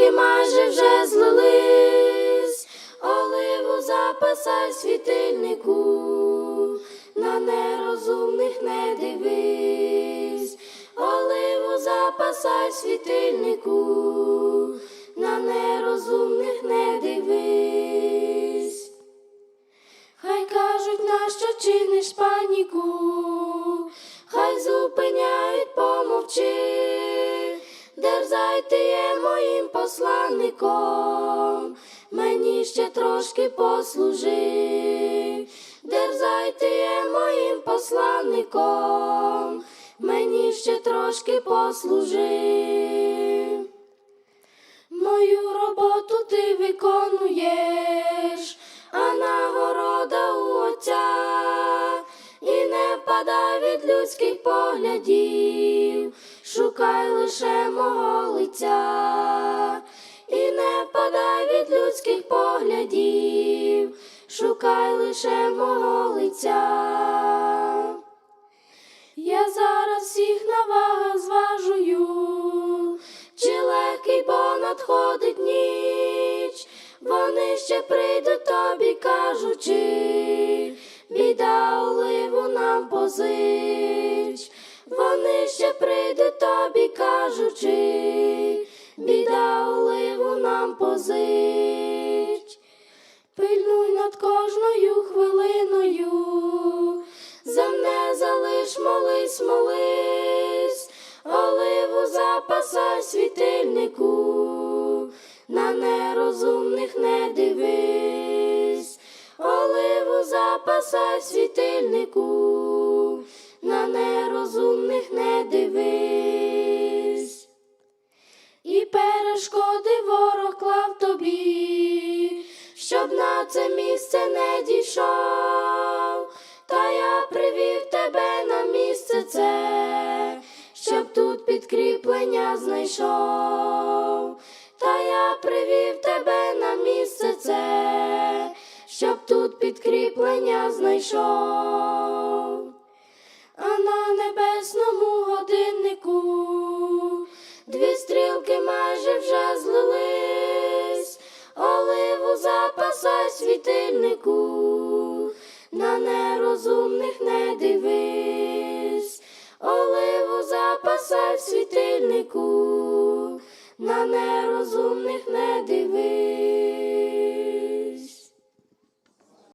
майже вже злились, оливу запасай світильнику, на нерозумних не дивись, оливу запасай світильнику, на нерозумних не дивись. Хай кажуть, нащо чиниш паніку, хай зупиняють, помовчи, дерзай ти є моїм посланником, мені ще трошки послужи, дерзай ти є моїм посланником, мені ще трошки послужи. Мою роботу ти виконуєш, людських поглядів, шукай лише мого лиця, і не впадай від людських поглядів, шукай лише мого лиця. Я зараз всіх на вагах зважую, чи легкий, бо надходить ніч, вони ще прийдуть тобі, кажучи, біда оливу нам вони ще прийдуть тобі, кажучи, біда оливу нам позич. Пильнуй над кожною хвилиною, за мене залиш, молись, молись, оливу запасай світильнику, на нерозумних не дивись, оливу запасай світильнику, на нерозумних не це місце не дійшов, та я привів тебе на місце це, щоб тут підкріплення знайшов, та я привів тебе на місце це, щоб тут підкріплення знайшов. А на небесному годиннику дві стрілки майже вже злились, оливу запасай світильнику, на нерозумних не дивись, оливу запасай світильнику, на нерозумних.